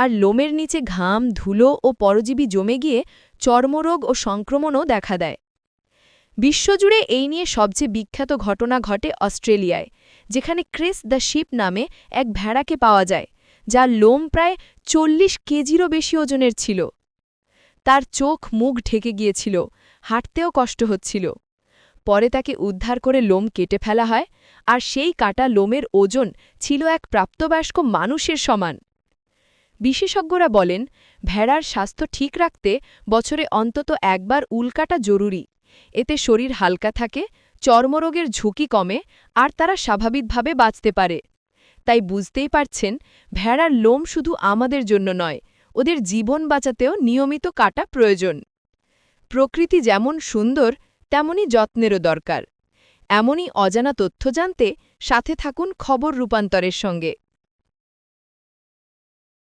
আর লোমের নিচে ঘাম, ধুলো ও পরজীবী জমে গিয়ে চর্মরোগ ও সংক্রমণও দেখা দেয়। বিশ্বজুড়ে এই নিয়ে সবচেয়ে বিখ্যাত ঘটনা ঘটে অস্ট্রেলিয়ায়, যেখানে ক্রিস দ্য শিপ নামে এক ভেড়াকে পাওয়া যায়, যার লোম প্রায় চল্লিশ কেজিরও বেশি ওজনের ছিল। তার চোখ মুখ ঢেকে গিয়েছিল, হাঁটতেও কষ্ট হচ্ছিল। পরে তাকে উদ্ধার করে লোম কেটে ফেলা হয়, আর সেই কাটা লোমের ওজন ছিল এক প্রাপ্তবয়স্ক মানুষের সমান। বিশেষজ্ঞরা বলেন, ভেড়ার স্বাস্থ্য ঠিক রাখতে বছরে অন্তত একবার উল্কাটা জরুরি। এতে শরীর হালকা থাকে, চর্মরোগের ঝুঁকি কমে, আর তারা স্বাভাবিকভাবে বাঁচতে পারে। তাই বুঝতেই পারছেন, ভেড়ার লোম শুধু আমাদের জন্য নয়, ওদের জীবন বাঁচাতেও নিয়মিত কাটা প্রয়োজন। প্রকৃতি যেমন সুন্দর তেমনই যত্নেরও দরকার। এমনই অজানা তথ্য জানতে সাথে থাকুন খবর রূপান্তরের সঙ্গে।